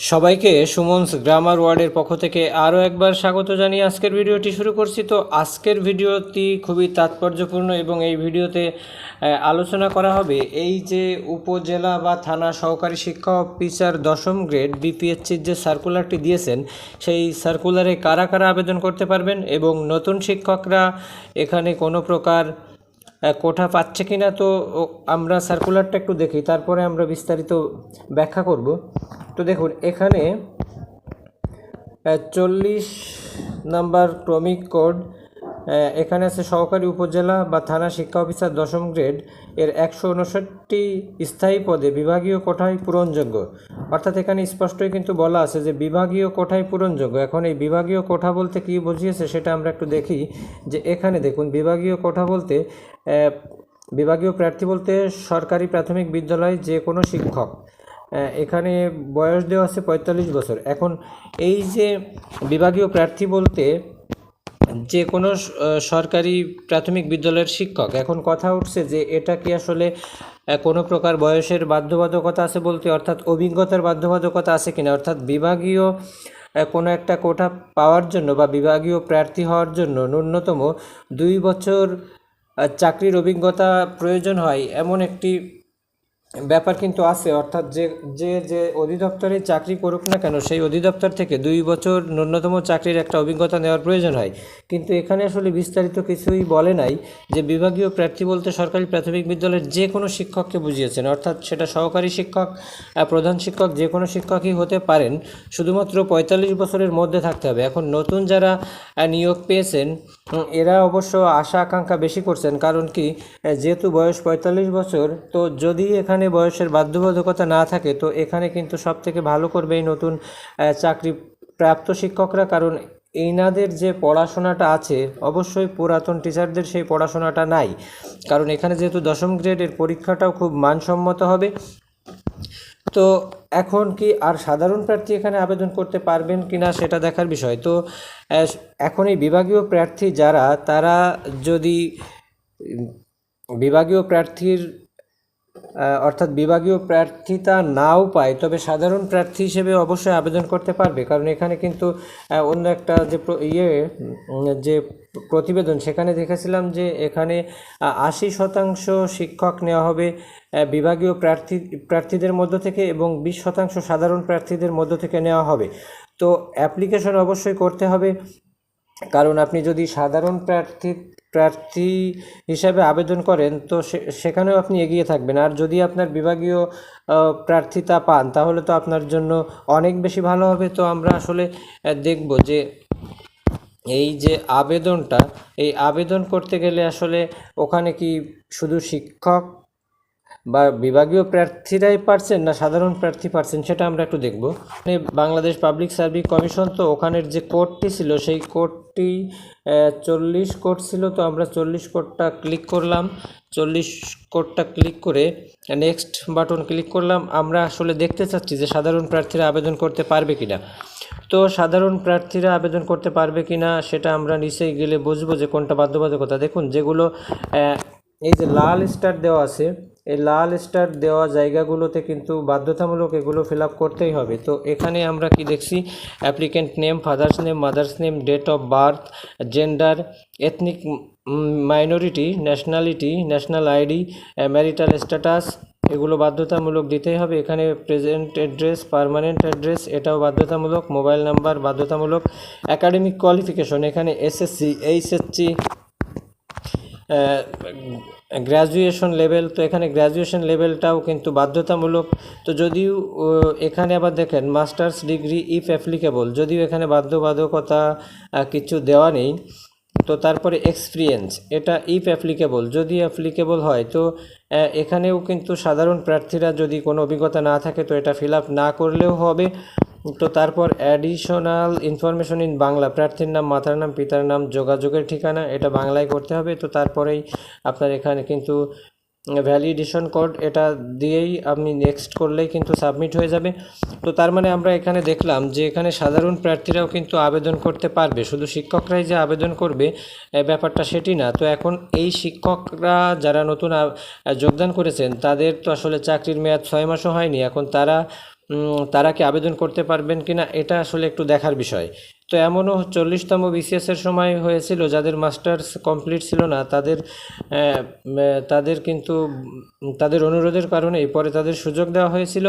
সবাইকে সুমনস গ্রামার ওয়ার্ডের পক্ষ থেকে আরও একবার স্বাগত জানিয়ে আজকের ভিডিওটি শুরু করছি। তো আজকের ভিডিওটি খুবই তাৎপর্যপূর্ণ এবং এই ভিডিওতে আলোচনা করা হবে এই যে উপজেলা বা থানা সহকারী শিক্ষা অফিসার দশম গ্রেড বিপিএসসির যে সার্কুলারটি দিয়েছেন, সেই সার্কুলারে কারা কারা আবেদন করতে পারবেন এবং নতুন শিক্ষকরা এখানে কোনো প্রকার কোঠা পাচ্ছে কি না তো আমরা সার্কুলারটা একটু দেখি, তারপরে আমরা বিস্তারিত ব্যাখ্যা করব। তো দেখুন, এখানে চল্লিশ নাম্বার ক্রমিক কোড এখানে আছে সহকারী উপজেলা বা থানা শিক্ষা অফিসার দশম গ্রেড। এর একশো উনষাটটি স্থায়ী পদে বিভাগীয় কোঠায় পূরণযোগ্য। অর্থাৎ এখানে স্পষ্টই কিন্তু বলা আছে যে বিভাগীয় কোঠায় পূরণযোগ্য। এখন এই বিভাগীয় কোঠা বলতে কী বুঝিয়েছে সেটা আমরা একটু দেখি। যে এখানে দেখুন, বিভাগীয় কোঠা বলতে বিভাগীয় প্রার্থী বলতে সরকারি প্রাথমিক বিদ্যালয় যে কোনো শিক্ষক। এখানে বয়স দেওয়া আছে পঁয়তাল্লিশ বছর। এখন এই যে বিভাগীয় প্রার্থী বলতে যে কোনো সরকারি প্রাথমিক বিদ্যালয়ের শিক্ষক। এখন কথা উঠছে যে এটা কি আসলে কোনো প্রকার বয়সের বাধ্যবাধকতা আছে বলতে, অর্থাৎ অভিজ্ঞতার বাধ্যবাধকতা আছে কিনা? অর্থাৎ বিভাগীয় কোনো একটা কোঠা পাওয়ার জন্য বা বিভাগীয় প্রার্থী হওয়ার জন্য ন্যূনতম দুই বছর চাকরির অভিজ্ঞতা প্রয়োজন হয় এমন একটি ব্যাপার কিন্তু আছে, অর্থাৎ যে যে যে অধিদপ্তরে চাকরি করুক না কেন, সেই অধিদপ্তর থেকে দুই বছর ন্যূনতম চাকরির একটা অভিজ্ঞতা নেওয়ার প্রয়োজন হয়। কিন্তু এখানে আসলে বিস্তারিত কিছুই বলে নাই যে বিভাগীয় প্রার্থী বলতে সরকারি প্রাথমিক বিদ্যালয়ের যে কোনো শিক্ষককে বুঝিয়েছেন, অর্থাৎ সেটা সহকারী শিক্ষক প্রধান শিক্ষক যে কোনো শিক্ষকই হতে পারেন। শুধুমাত্র পঁয়তাল্লিশ বছরের মধ্যে থাকতে হবে। এখন নতুন যারা নিয়োগ পেয়েছেন এরা অবশ্য আশা আকাঙ্ক্ষা বেশি করছেন, কারণ কি যেহেতু বয়স পঁয়তাল্লিশ বছর, তো যদি এখানে বয়সের বাধ্যবাধকতা না থাকে, তো এখানে কিন্তু সব থেকে ভালো করবে এই নতুন চাকরি প্রাপ্ত শিক্ষকরা, কারণ এনাদের যে পড়াশোনাটা আছে, অবশ্যই পুরাতন টিচারদের সেই পড়াশোনাটা নাই। কারণ এখানে যেহেতু দশম গ্রেডের পরীক্ষাটাও খুব মানসম্মত হবে। তো এখন কি আর সাধারণ প্রার্থী এখানে আবেদন করতে পারবেন কি না সেটা দেখার বিষয়? তো এখন এই বিভাগীয় প্রার্থী যারা, তারা যদি বিভাগীয় প্রার্থীর অর্থাৎ বিভাগীয় প্রার্থিতা নাও পায়, তবে সাধারণ প্রার্থী হিসেবে অবশ্যই আবেদন করতে পারবে। কারণ এখানে কিন্তু অন্য একটা যে ইয়ে যে প্রতিবেদন, সেখানে দেখেছিলাম যে এখানে আশি শতাংশ শিক্ষক নেওয়া হবে বিভাগীয় প্রার্থী, প্রার্থীদের মধ্য থেকে এবং বিশ শতাংশ সাধারণ প্রার্থীদের মধ্য থেকে নেওয়া হবে। তো অ্যাপ্লিকেশন অবশ্যই করতে হবে। কারণ আপনি যদি সাধারণ প্রার্থী প্রার্থী হিসাবে আবেদন করেন, তো সেখানেও আপনি এগিয়ে থাকবেন। আর যদি আপনার বিভাগীয় প্রার্থী প্রার্থিতা পান, তাহলে তো আপনার জন্য অনেক বেশি ভালো হবে। তো আমরা আসলে দেখব যে এই যে আবেদনটা, এই আবেদন করতে গেলে আসলে ওখানে কি শুধু শিক্ষক বা বিভাগীয় প্রার্থীরাই পারছেন না, সাধারণ প্রার্থী পারছেন, সেটা আমরা একটু দেখব। মানে বাংলাদেশ পাবলিক সার্ভিস কমিশন তো ওখানের যে কোডটি ছিল, সেই কোডটি চল্লিশ কোড ছিল তো আমরা চল্লিশ কোডটা ক্লিক করলাম। চল্লিশ কোডটা ক্লিক করে নেক্সট বাটন ক্লিক করলাম। আমরা আসলে দেখতে চাচ্ছি যে সাধারণ প্রার্থীরা আবেদন করতে পারবে কিনা। তো সাধারণ প্রার্থীরা আবেদন করতে পারবে কিনা, সেটা আমরা নিচেই গেলে বুঝব যে কোনটা বাধ্যবাধকতা। দেখুন, যেগুলো এই যে লাল স্টার দেওয়া আছে এই লাল স্টার দেওয়া জায়গাগুলোতে কিন্তু বাধ্যতামূলক এগুলো ফিল করতেই হবে। তো এখানে আমরা কি দেখছি? Applicant name, father's name, mother's name, date of birth, gender, ethnic minority, nationality, national ID, marital status, এগুলো বাধ্যতামূলক দিতেই হবে। এখানে প্রেজেন্ট অ্যাড্রেস, পার্মানেন্ট অ্যাড্রেস, এটাও বাধ্যতামূলক, মোবাইল নাম্বার বাধ্যতামূলক, একাডেমিক কোয়ালিফিকেশন, এখানে এসএসসি, এইচএসসি গ্র্যাজুয়েশন লেভেল তো এখানে গ্র্যাজুয়েশন লেভেলটাও কিন্তু বাধ্যতামূলক। তো যদিও এখানে আবার দেখেন মাস্টার্স ডিগ্রি ইফ অ্যাপ্লিকেবল যদিও এখানে বাধ্যবাধকতা কিছু দেওয়া নেই, তো তারপরে এক্সপিরিয়েন্স এটা ইফ অ্যাপ্লিকেবল যদি অ্যাপ্লিকেবল হয়, তো এখানেও কিন্তু সাধারণ প্রার্থীরা যদি কোনো অভিজ্ঞতা না থাকে, তো এটা ফিল আপ না করলেও হবে। তো তারপর অ্যাডিশনাল ইনফরমেশন ইন বাংলা। প্রার্থীর নাম, মাতার নাম, পিতার নাম, যোগাযোগের ঠিকানা, এটা বাংলায় করতে হবে। তো তারপরেই আপনার এখানে কিন্তু ভ্যালিডেশন কোড এটা দিয়েই আপনি নেক্সট করলেই কিন্তু সাবমিট হয়ে যাবে। তো তার মানে আমরা এখানে দেখলাম যে এখানে সাধারণ প্রার্থীরাও কিন্তু আবেদন করতে পারবে। শুধু শিক্ষকরাই যে আবেদন করবে ব্যাপারটা সেটি না। তো এখন এই শিক্ষকরা যারা নতুন যোগদান করেছেন, তাদের তো আসলে চাকরির মেয়াদ ছয় মাসও হয়নি। এখন তারা তারা কি আবেদন করতে পারবেন কিনা, এটা আসলে একটু দেখার বিষয়। তো এমনও চল্লিশতম বিসিএসের সময় হয়েছিল, যাদের মাস্টার্স কমপ্লিট ছিল না, তাদের তাদের কিন্তু তাদের অনুরোধের কারণেই পরে তাদের সুযোগ দেওয়া হয়েছিল।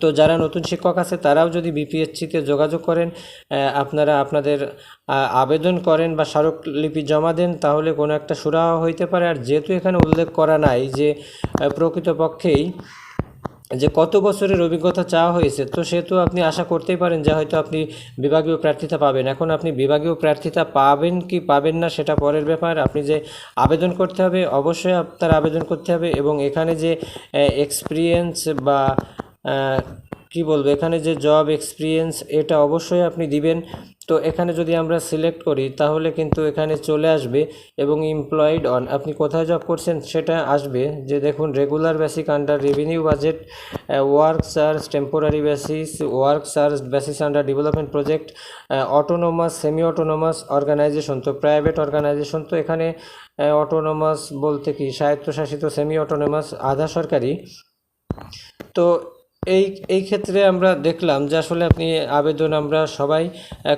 তো যারা নতুন শিক্ষক আছে, তারাও যদি বিপিএসসিতে যোগাযোগ করেন আপনারা আপনাদের আবেদন করেন বা স্মারকলিপি জমা দেন, তাহলে কোনো একটা সুরাহা হইতে পারে। আর যেহেতু এখানে উল্লেখ করা নাই যে প্রকৃতপক্ষেই যে কত বছরের অভিজ্ঞতা চাওয়া হয়েছে, তো সেহেতু আপনি আশা করতেই পারেন যে হয়তো আপনি বিভাগীয় প্রার্থিতা পাবেন। এখন আপনি বিভাগীয় প্রার্থিতা পাবেন কি পাবেন না সেটা পরের ব্যাপার। আপনি যে আবেদন করতে হবে, অবশ্যই আপনার আবেদন করতে হবে এবং এখানে যে এক্সপিরিয়েন্স বা কি বলব, এখানে যে জব এক্সপিরিয়েন্স এটা অবশ্যই আপনি দিবেন। তো এখানে যদি আমরা সিলেক্ট করি, তাহলে কিন্তু এখানে চলে আসবে এবং এমপ্লয়েড অন আপনি কোথায় জব করছেন সেটা আসবে। যে দেখুন regular basic under revenue budget work charge temporary basis work charge basis under development project autonomous semi autonomous organisation তো প্রাইভেট অর্গানাইজেশন তো এখানে অটোনোমাস বলতে কি? স্বায়ত্তশাসিত সেমি অটোনোমাস আধা সরকারি। তো এই এই ক্ষেত্রে আমরা দেখলাম যে আসলে আপনি আবেদন আমরা সবাই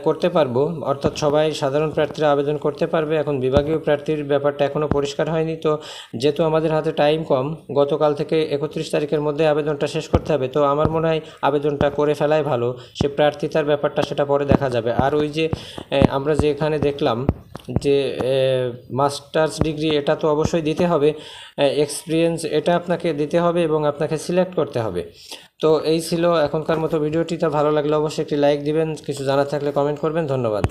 করতে পারব। অর্থাৎ সবাই সাধারণ প্রার্থীরা আবেদন করতে পারবে। এখন বিভাগীয় প্রার্থীর ব্যাপারটা এখনও পরিষ্কার হয়নি। তো যেহেতু আমাদের হাতে টাইম কম, গতকাল থেকে একত্রিশ তারিখের মধ্যে আবেদনটা শেষ করতে হবে। তো আমার মনে হয় আবেদনটা করে ফেলাই ভালো। সে প্রার্থিতার ব্যাপারটা সেটা পরে দেখা যাবে। আর ওই যে আমরা যে এখানে দেখলাম যে মাস্টার্স ডিগ্রি এটা তো অবশ্যই দিতে হবে। এক্সপিরিয়েন্স এটা আপনাকে দিতে হবে এবং আপনাকে সিলেক্ট করতে হবে। তো এই ছিল এখনকার মতো ভিডিওটিটা ভালো লাগলে অবশ্যই একটি লাইক দিবেন, কিছু জানার থাকলে কমেন্ট করবেন। ধন্যবাদ।